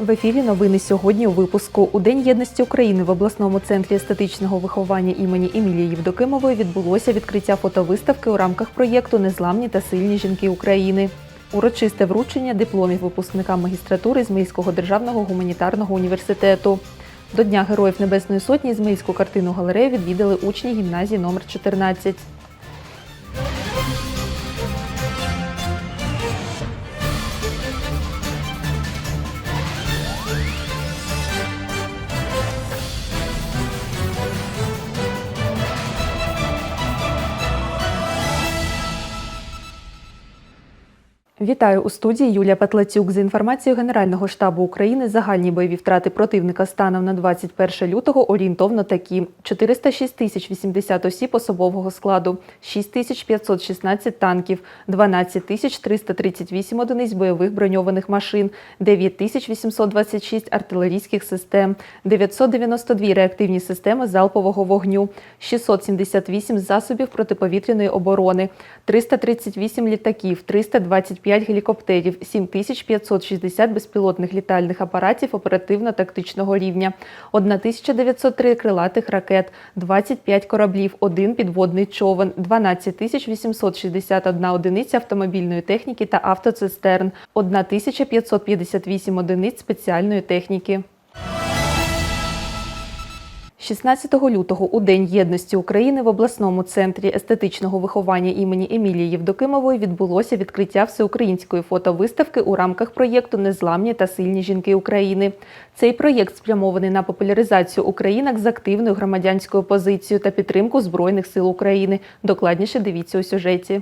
В ефірі новини сьогодні у випуску. У День єдності України в обласному центрі естетичного виховання імені Емілії Євдокимової відбулося відкриття фотовиставки у рамках проєкту Незламні та сильні жінки України. Урочисте вручення дипломів випускникам магістратури Ізмаїльського державного гуманітарного університету. До Дня Героїв Небесної Сотні Ізмаїльську картину галерею відвідали учні гімназії номер 14. Вітаю у студії Юлія Петлацюк. За інформацією Генерального штабу України, загальні бойові втрати противника станом на 21 лютого орієнтовно такі: 406 тисяч 80 осіб особового складу, 6 тисяч 516 танків, 12 тисяч 338 одиниць бойових броньованих машин, 9 тисяч 826 артилерійських систем, 992 реактивні системи залпового вогню, 678 засобів протиповітряної оборони, 338 літаків, 325 гелікоптерів, 7560 безпілотних літальних апаратів оперативно-тактичного рівня, 1903 крилатих ракет, 25 кораблів, 1 підводний човен, 12861 одиниця автомобільної техніки та автоцистерн, 1558 одиниць спеціальної техніки. 16 лютого у День єдності України в обласному центрі естетичного виховання імені Емілії Євдокимової відбулося відкриття всеукраїнської фотовиставки у рамках проєкту Незламні та сильні жінки України. Цей проєкт спрямований на популяризацію українок з активною громадянською позицією та підтримку Збройних сил України. Докладніше дивіться у сюжеті.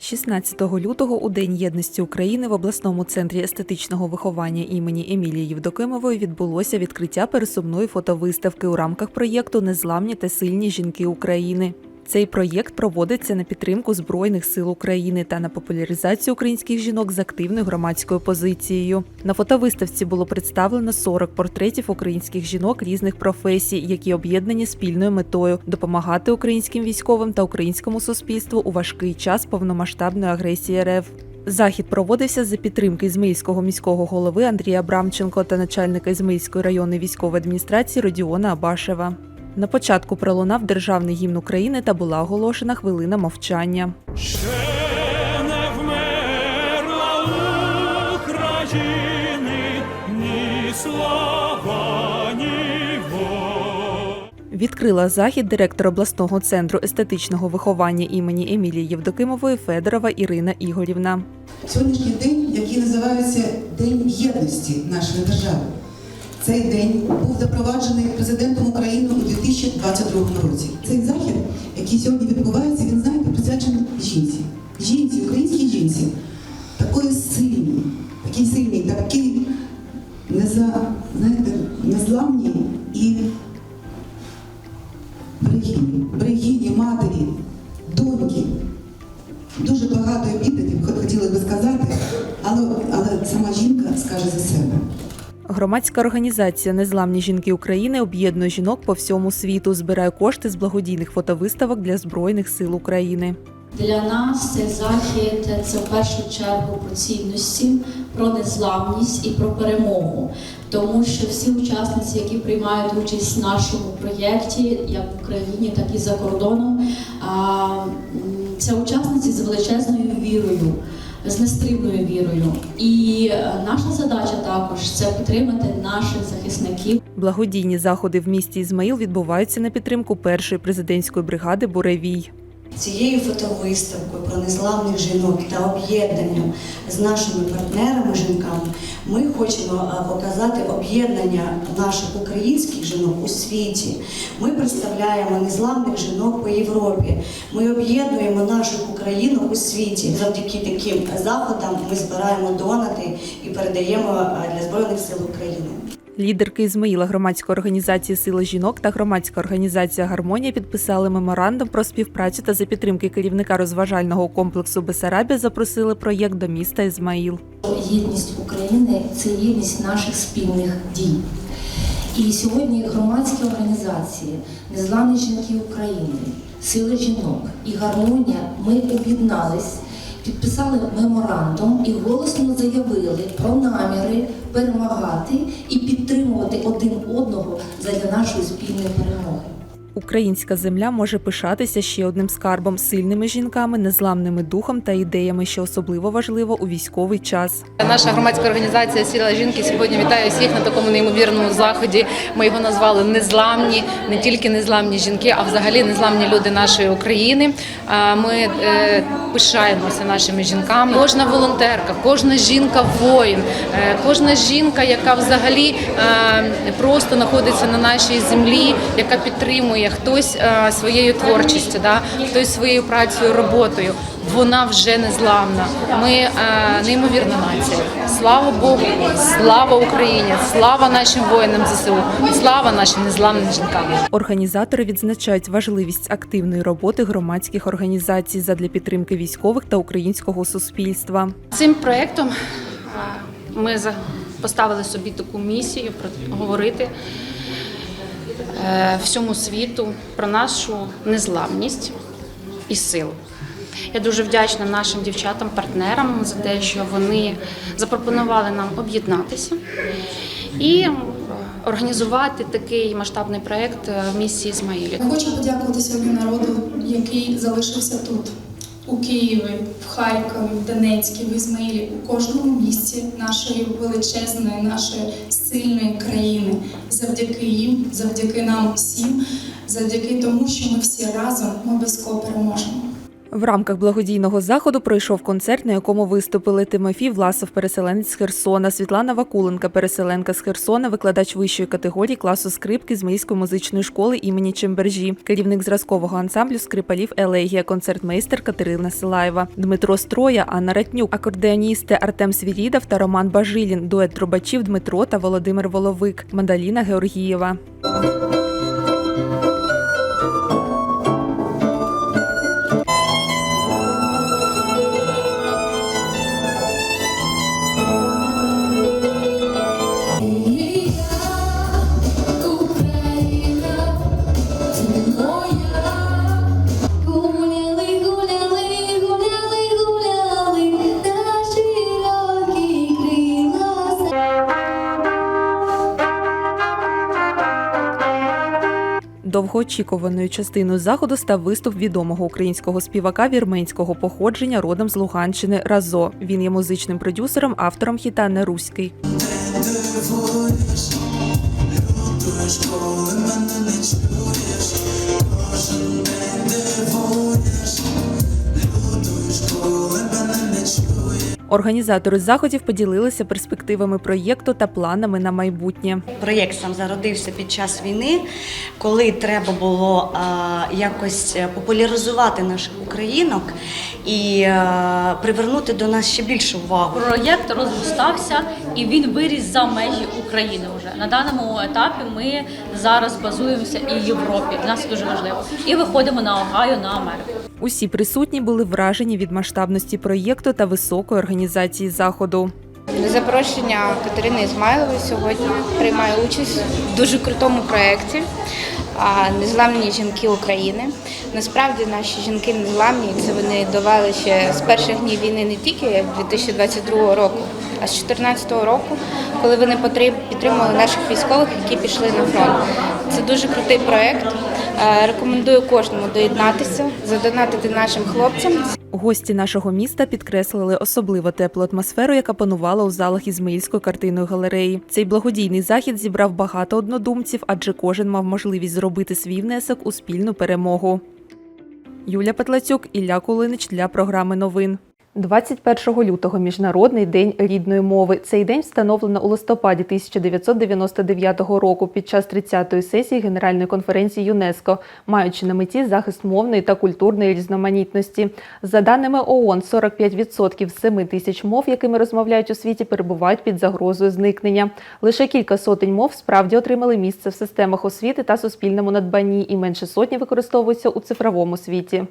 16 лютого у День єдності України в обласному центрі естетичного виховання імені Емілії Євдокимової відбулося відкриття пересувної фотовиставки у рамках проєкту Незламні та сильні жінки України. Цей проєкт проводиться на підтримку Збройних сил України та на популяризацію українських жінок з активною громадською позицією. На фотовиставці було представлено 40 портретів українських жінок різних професій, які об'єднані спільною метою допомагати українським військовим та українському суспільству у важкий час повномасштабної агресії РФ. Захід проводився за підтримки Ізмаїльського міського голови Андрія Брамченко та начальника Ізмаїльської районної військової адміністрації Родіона Абашева. На початку пролунав державний гімн України та була оголошена хвилина мовчання. Ще не вмерла України ні слава, ні. Відкрила захід директор обласного центру естетичного виховання імені Емілії Євдокимової Федорова Ірина Ігорівна. Сьогоднішній день, який називається День єдності нашої держави. Цей день був запроваджений президентом України у 2022 році. Цей захід, який сьогодні відбувається, він знаєте, присвячений жінці. Жінці, українській жінці, такої сильній, такій сильній, такій неза, знаєте, незламній і берегині, берегині, матері, доньки. Дуже багато епітетів хо- хотіли би сказати, але, але сама жінка скаже за себе. Громадська організація Незламні жінки України об'єднує жінок по всьому світу, збирає кошти з благодійних фотовиставок для Збройних сил України. Для нас цей захід це в першу чергу про цінності, про незламність і про перемогу. Тому що всі учасниці, які приймають участь в нашому проєкті, як в Україні, так і за кордоном, це учасниці з величезною вірою. З нестримною вірою, і е, наша задача також це підтримати наших захисників, Благодійні заходи в місті Ізмаїл відбуваються на підтримку першої президентської бригади Буревій. Цією фотовиставкою про незламних жінок та об'єднанням з нашими партнерами жінками ми хочемо показати об'єднання наших українських жінок у світі. Ми представляємо незламних жінок по Європі. Ми об'єднуємо наших українок у світі. Завдяки таким заходам ми збираємо донати і передаємо для Збройних сил України. Лідерки Ізмаїла громадської організації Сила жінок та громадська організація Гармонія підписали меморандум про співпрацю та за підтримки керівника розважального комплексу Бесарабія запросили проєкт до міста Ізмаїл. Єдність України це єдність наших спільних дій. І сьогодні громадські організації, незламні жінки України, сили жінок і гармонія ми об'єднались підписали меморандум і голосно заявили про наміри перемагати і підтримувати один одного задля нашої спільної перемоги. Українська земля може пишатися ще одним скарбом сильними жінками, незламними духом та ідеями, що особливо важливо у військовий час. Наша громадська організація Сіла жінки сьогодні вітає всіх на такому неймовірному заході. Ми його назвали Незламні, не тільки незламні жінки, а взагалі незламні люди нашої України. А Ми е, пишаємося нашими жінками. Кожна волонтерка, кожна жінка воїн, е, кожна жінка, яка взагалі е, просто знаходиться на нашій землі, яка підтримує хтось е, своєю творчістю, да, хтось своєю працею, роботою. Вона вже незламна. Ми е, неймовірна нація. Слава Богу, слава Україні, слава нашим воїнам ЗСУ, слава нашим незламним жінкам. Організатори відзначають важливість активної роботи громадських організацій задля підтримки військових та українського суспільства. Цим проєктом а, ми поставили собі таку місію про говорити е, всьому світу про нашу незламність і силу. Я дуже вдячна нашим дівчатам, партнерам за те, що вони запропонували нам об'єднатися і організувати такий масштабний проєкт е, в місті Ізмаїлі. Я хочу подякувати сьогодні народу, який залишився тут, у Києві, в Харкові, в Донецьку, в Ізмаїлі, у кожному місці нашої величезної, нашої сильної країни. Завдяки їм, завдяки нам всім, завдяки тому, що ми всі разом ми обов'язково переможемо. В рамках благодійного заходу пройшов концерт, на якому виступили Тимофій Власов, переселенець з Херсона, Світлана Вакуленка, переселенка з Херсона, викладач вищої категорії класу скрипки з Мийської музичної школи імені Чембержі, керівник зразкового ансамблю скрипалів Елегія, концертмейстер Катерина Силаєва, Дмитро Строя, Анна Ратнюк, акордеоністи Артем Свірідов та Роман Бажилін, дует трубачів Дмитро та Володимир Воловик, Мандаліна Георгієва. Довгоочікуваною частиною заходу став виступ відомого українського співака вірменського походження родом з Луганщини Разо. Він є музичним продюсером, автором хіта Неруський. Організатори заходів поділилися перспективами проєкту та планами на майбутнє. Проєкт сам зародився під час війни, коли треба було а, якось е, популяризувати наших українок і а, привернути до нас ще більшу увагу. Проєкт розростався і він виріс за межі України. Вже на даному етапі ми зараз базуємося і Європі. Для нас дуже важливо. І виходимо на Огайо на Америку. Усі присутні були вражені від масштабності проєкту та високої організації заходу. Запрошення Катерини Ізмайлової сьогодні приймаю участь в дуже крутому проєкті Незламні жінки України. Насправді наші жінки незламні, це вони довели ще з перших днів війни не тільки 2022 року, а з 2014 року, коли вони підтримували наших військових, які пішли на фронт. Це дуже крутий проєкт. Е, Рекомендую кожному доєднатися, задонатити нашим хлопцям. Гості нашого міста підкреслили особливо теплу атмосферу, яка панувала у залах Ізмаїльської картинної галереї. Цей благодійний захід зібрав багато однодумців, адже кожен мав можливість зробити свій внесок у спільну перемогу. Юля Петлацюк, Ілля Кулинич для програми новин. 21 лютого Міжнародний день рідної мови. Цей день встановлено у листопаді 1999 року під час 30-ї сесії Генеральної конференції ЮНЕСКО, маючи на меті захист мовної та культурної різноманітності. За даними ООН, 45% з 7 тисяч мов, якими розмовляють у світі, перебувають під загрозою зникнення. Лише кілька сотень мов справді отримали місце в системах освіти та суспільному надбанні, і менше сотні використовуються у цифровому світі.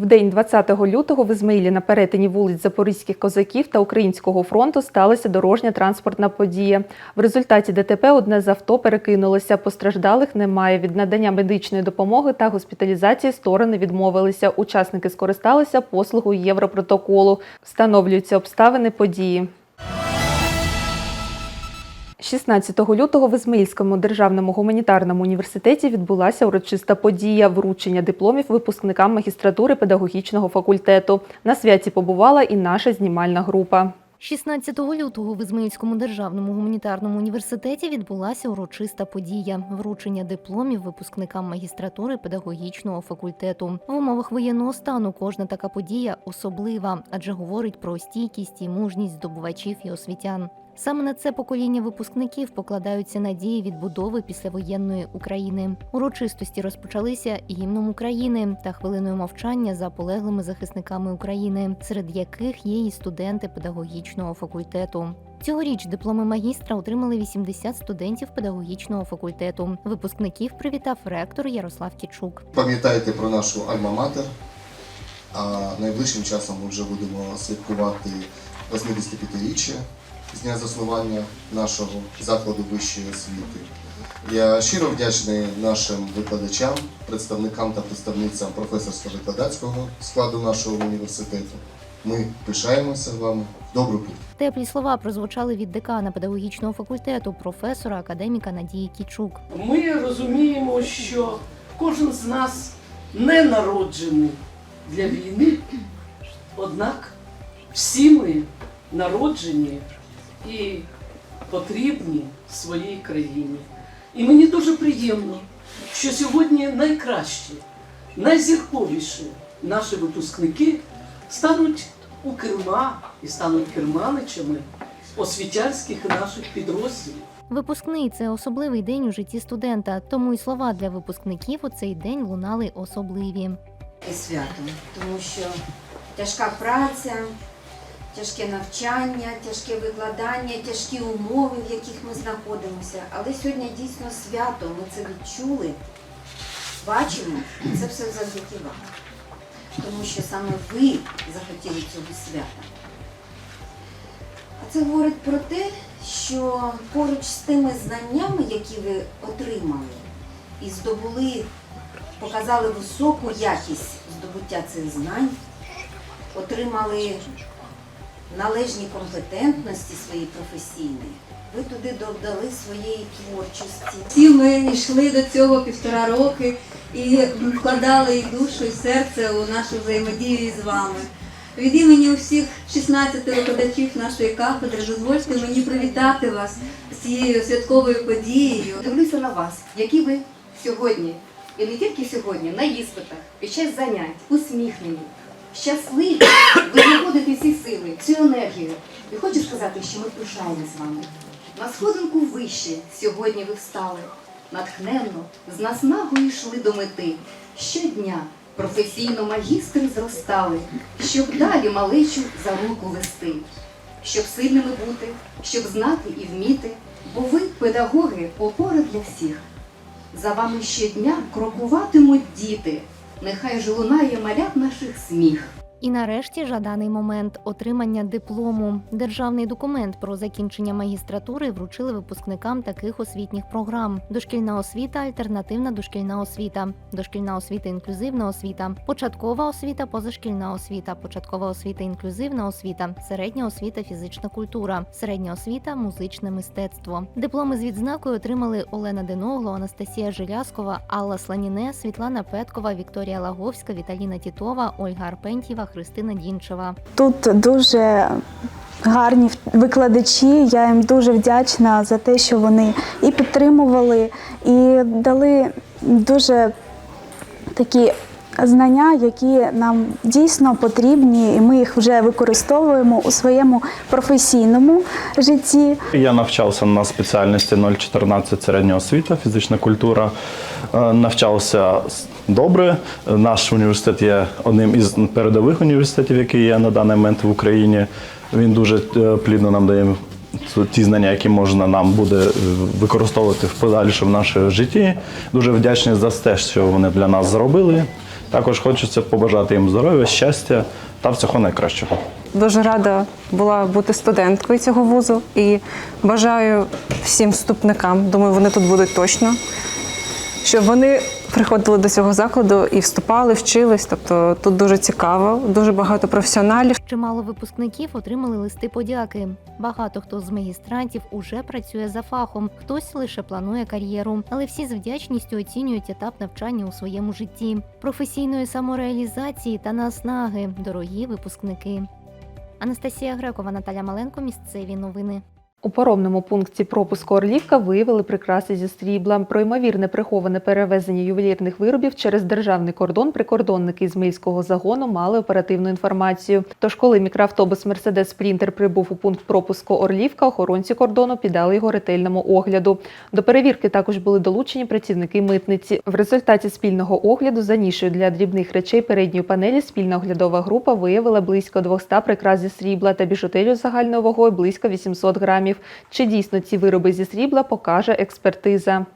В день 20 лютого в Ізмаїлі на перетині вулиць Запорізьких козаків та Українського фронту сталася дорожня транспортна подія. В результаті ДТП одне з авто перекинулося. Постраждалих немає. Від надання медичної допомоги та госпіталізації сторони відмовилися. Учасники скористалися послугою Європротоколу. Встановлюються обставини події. 16 лютого в Ізмаїльському державному гуманітарному університеті відбулася урочиста подія вручення дипломів випускникам магістратури педагогічного факультету. На святі побувала і наша знімальна група. 16 лютого в Ізмаїльському державному гуманітарному університеті відбулася урочиста подія вручення дипломів випускникам магістратури педагогічного факультету. В умовах воєнного стану кожна така подія особлива, адже говорить про стійкість і мужність здобувачів і освітян. Саме на це покоління випускників покладаються надії відбудови післявоєнної України. Урочистості розпочалися гімном України та хвилиною мовчання за полеглими захисниками України, серед яких є і студенти педагогічного факультету. Цьогоріч дипломи магістра отримали 80 студентів педагогічного факультету. Випускників привітав ректор Ярослав Кічук. Пам'ятайте про нашу альма-матер. А найближчим часом ми вже будемо святкувати 85-річчя з дня заснування нашого закладу вищої освіти. Я щиро вдячний нашим викладачам, представникам та представницям професорсько-викладацького складу нашого університету. Ми пишаємося вами. Добру путь! Теплі слова прозвучали від декана педагогічного факультету, професора академіка Надії Кічук. Ми розуміємо, що кожен з нас не народжений для війни, однак всі ми народжені і потрібні своїй країні. І мені дуже приємно, що сьогодні найкращі, найзірковіші наші випускники стануть у керма і стануть керманичами освітянських наших підрозділів. Випускний це особливий день у житті студента, тому і слова для випускників у цей день лунали особливі. і святом, тому що тяжка праця, тяжке навчання, тяжке викладання, тяжкі умови, в яких ми знаходимося. Але сьогодні дійсно свято, ми це відчули, бачимо, і це все завдяки вам. Тому що саме ви захотіли цього свята. А це говорить про те, що поруч з тими знаннями, які ви отримали і здобули показали високу якість здобуття цих знань, отримали належні компетентності свої професійні, ви туди додали своєї творчості. Всі ми йшли до цього півтора роки і вкладали і душу, і серце у нашу взаємодію з вами. Від імені усіх 16 викладачів нашої кафедри дозвольте мені привітати вас з цією святковою подією. Дивлюся на вас, які ви сьогодні, і не тільки сьогодні, на іспитах, під час занять, усміхнені, щасливі, ви знаходите всі сили, всю енергію. І хочу сказати, що ми пишаємось вами. На сходинку вище сьогодні ви встали, натхненно, з наснагою йшли до мети. Щодня професійно магістри зростали, щоб далі малечу за руку вести щоб сильними бути, щоб знати і вміти, бо ви, педагоги, опора для всіх. За вами щодня крокуватимуть діти, нехай ж лунає малят наших сміх. І нарешті жаданий момент отримання диплому. Державний документ про закінчення магістратури вручили випускникам таких освітніх програм: дошкільна освіта, альтернативна дошкільна освіта, дошкільна освіта, інклюзивна освіта, початкова освіта, позашкільна освіта, початкова освіта, інклюзивна освіта, середня освіта, фізична культура, середня освіта, музичне мистецтво. Дипломи з відзнакою отримали Олена Деногло, Анастасія Жиляскова, Алла Сланіне, Світлана Петкова, Вікторія Лаговська, Віталіна Тітова, Ольга Арпентьєва, Христина Дінчева. Тут дуже гарні викладачі. Я їм дуже вдячна за те, що вони і підтримували, і дали дуже такі знання, які нам дійсно потрібні, і ми їх вже використовуємо у своєму професійному житті. Я навчався на спеціальності 014 середня освіта, фізична культура. Е, Навчався добре. Наш університет є одним із передових університетів, який є на даний момент в Україні. Він дуже е, плідно нам дає ті знання, які можна нам буде е, використовувати в подальшому в нашому житті. Дуже вдячний за те, що вони для нас зробили. Також хочеться побажати їм здоров'я, щастя та всього найкращого. Дуже рада була бути студенткою цього вузу і бажаю всім вступникам, думаю, вони тут будуть точно, щоб вони приходили до цього закладу і вступали, вчились. Тобто тут дуже цікаво, дуже багато професіоналів. Чимало випускників отримали листи подяки. Багато хто з магістрантів уже працює за фахом, хтось лише планує кар'єру, але всі з вдячністю оцінюють етап навчання у своєму житті, професійної самореалізації та наснаги, дорогі випускники. Анастасія Грекова, Наталя Маленко. Місцеві новини. У поромному пункті пропуску Орлівка виявили прикраси зі срібла. Про ймовірне приховане перевезення ювелірних виробів через державний кордон прикордонники Ізмаїльського загону мали оперативну інформацію. Тож, коли мікроавтобус Мерседес Спрінтер прибув у пункт пропуску Орлівка, охоронці кордону піддали його ретельному огляду. До перевірки також були долучені працівники митниці. В результаті спільного огляду за нішою для дрібних речей передньої панелі спільна оглядова група виявила близько 200 прикрас зі срібла та біжутерію загальною вагою близько 800 грамів. Чи дійсно ці вироби зі срібла покаже експертиза.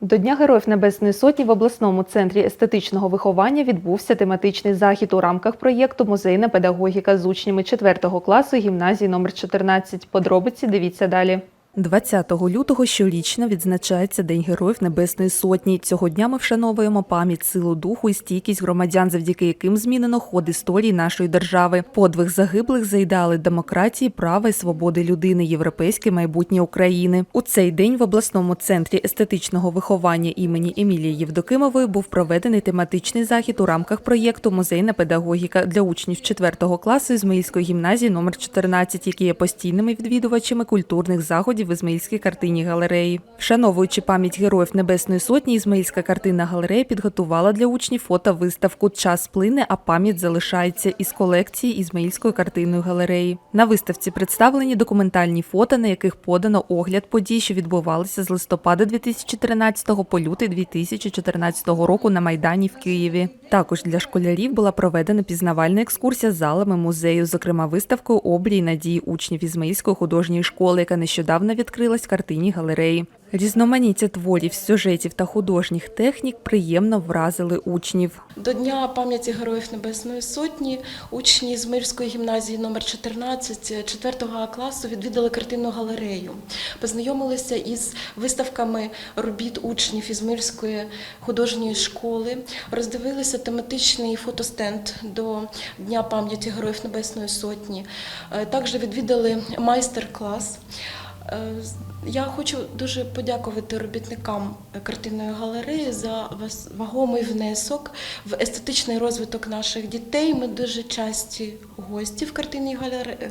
До Дня Героїв Небесної Сотні в обласному центрі естетичного виховання відбувся тематичний захід у рамках проєкту Музейна педагогіка з учнями 4 класу гімназії номер 14. Подробиці дивіться далі. 20 лютого щорічно відзначається День Героїв Небесної Сотні. Цього дня ми вшановуємо пам'ять, силу духу і стійкість громадян, завдяки яким змінено ход історії нашої держави. Подвиг загиблих заїдали демократії, права і свободи людини, європейське майбутнє України. У цей день в обласному центрі естетичного виховання імені Емілії Євдокимової був проведений тематичний захід у рамках проєкту Музейна педагогіка для учнів 4 класу Ізмаїльської гімназії номер 14, які є постійними відвідувачами культурних заходів в Ізмаїльській картині галереї. Вшановуючи пам'ять героїв Небесної Сотні, Ізмаїльська картинна галерея підготувала для учнів фотовиставку Час плине, а пам'ять залишається із колекції Ізмаїльської картинної галереї. На виставці представлені документальні фото, на яких подано огляд подій, що відбувалися з листопада 2013 по лютий 2014 року на Майдані в Києві. Також для школярів була проведена пізнавальна екскурсія залами музею, зокрема виставкою обрій надії учнів Ізмаїльської художньої школи, яка нещодавно відкрилась картині галереї. Різноманіття творів, сюжетів та художніх технік приємно вразили учнів. До Дня пам'яті Героїв Небесної Сотні учні з Мирської гімназії номер 14 4 класу відвідали картинну галерею, познайомилися із виставками робіт учнів із Мирської художньої школи, роздивилися тематичний фотостенд до Дня пам'яті Героїв Небесної Сотні. Е, Також відвідали майстер-клас. Е, Я хочу дуже подякувати робітникам картинної галереї за вагомий внесок в естетичний розвиток наших дітей. Ми дуже часті гості в картинній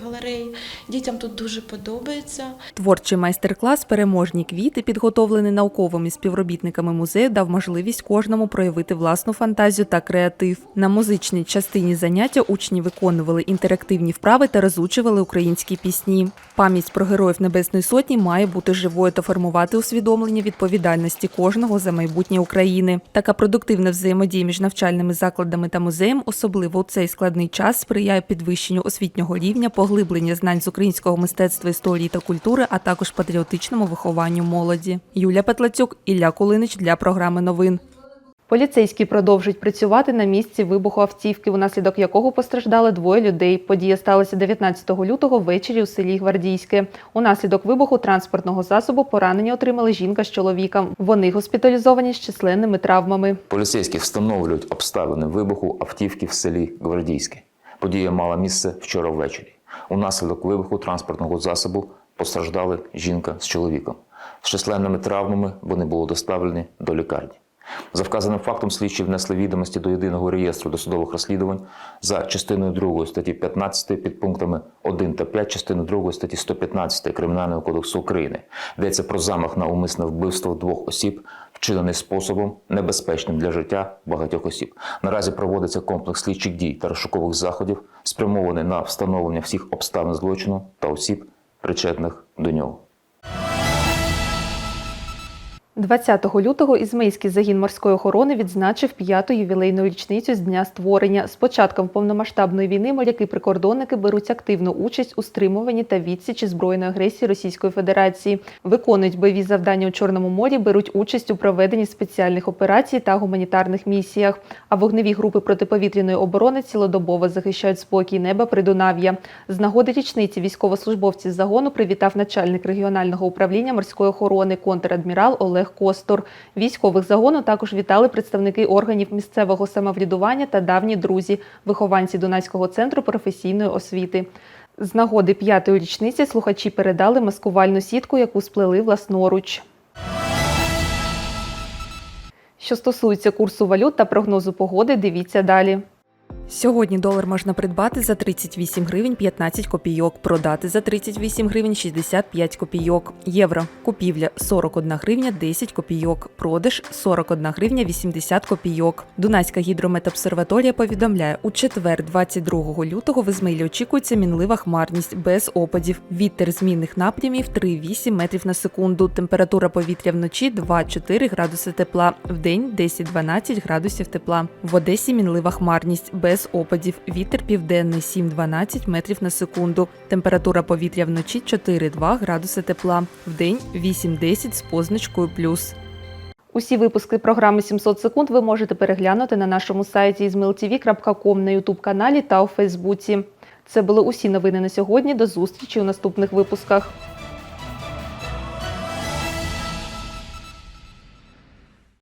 галереї. Дітям тут дуже подобається. Творчий майстер-клас Переможні квіти, підготовлений науковими співробітниками музею, дав можливість кожному проявити власну фантазію та креатив. На музичній частині заняття учні виконували інтерактивні вправи та розучували українські пісні. Пам'ять про героїв Небесної Сотні має бути живою та формувати усвідомлення відповідальності кожного за майбутнє України. Така продуктивна взаємодія між навчальними закладами та музеєм, особливо у цей складний час, сприяє підвищенню освітнього рівня, поглиблення знань з українського мистецтва, історії та культури, а також патріотичному вихованню молоді. Юлія Петлацюк, Ілля Кулинич для програми новин. Поліцейські продовжують працювати на місці вибуху автівки, унаслідок якого постраждали двоє людей. Подія сталася 19 лютого ввечері у селі Гвардійське. Унаслідок вибуху транспортного засобу поранення отримали жінка з чоловіком. Вони госпіталізовані з численними травмами. Поліцейські встановлюють обставини вибуху автівки в селі Гвардійське. Подія мала місце вчора ввечері. Унаслідок вибуху транспортного засобу постраждали жінка з чоловіком. З численними травмами вони були доставлені до лікарні. За вказаним фактом слідчі внесли відомості до єдиного реєстру досудових розслідувань за частиною 2 статті 15 під пунктами 1 та 5 частини 2 статті 115 Кримінального кодексу України. Йдеться про замах на умисне вбивство двох осіб, вчинений способом, небезпечним для життя багатьох осіб. Наразі проводиться комплекс слідчих дій та розшукових заходів, спрямований на встановлення всіх обставин злочину та осіб, причетних до нього. 20 лютого Ізмейський загін морської охорони відзначив п'яту ювілейну річницю з дня створення. З початком повномасштабної війни моряки-прикордонники беруть активну участь у стримуванні та відсічі збройної агресії Російської Федерації, виконують бойові завдання у Чорному морі, беруть участь у проведенні спеціальних операцій та гуманітарних місіях. А вогневі групи протиповітряної оборони цілодобово захищають спокій неба Придунав'я. З нагоди річниці військовослужбовців загону привітав начальник регіонального управління морської охорони контрадмірал Олег Костор. Військових загону також вітали представники органів місцевого самоврядування та давні друзі, вихованці Дунайського центру професійної освіти. З нагоди п'ятої річниці слухачі передали маскувальну сітку, яку сплели власноруч. Що стосується курсу валют та прогнозу погоди, дивіться далі. Сьогодні долар можна придбати за 38 гривень 15 копійок, продати за 38 гривень 65 копійок. Євро. Купівля 41 гривня 10 копійок, продаж 41 гривня 80 копійок. Дунайська гідрометобсерваторія повідомляє, у четвер, 22 лютого, в Ізмаїлі очікується мінлива хмарність без опадів. Вітер змінних напрямів 3,8 метрів на секунду. Температура повітря вночі 2-4 градуси тепла, вдень 10-12 градусів тепла. В Одесі мінлива хмарність без опадів. Вітер південний 7-12 метрів на секунду. Температура повітря вночі 4-2 градуси тепла, вдень 8-10 з позначкою плюс. Усі випуски програми 700 секунд ви можете переглянути на нашому сайті izmailtv.com, на Ютуб каналі та у Фейсбуці. Це були усі новини на сьогодні. До зустрічі у наступних випусках.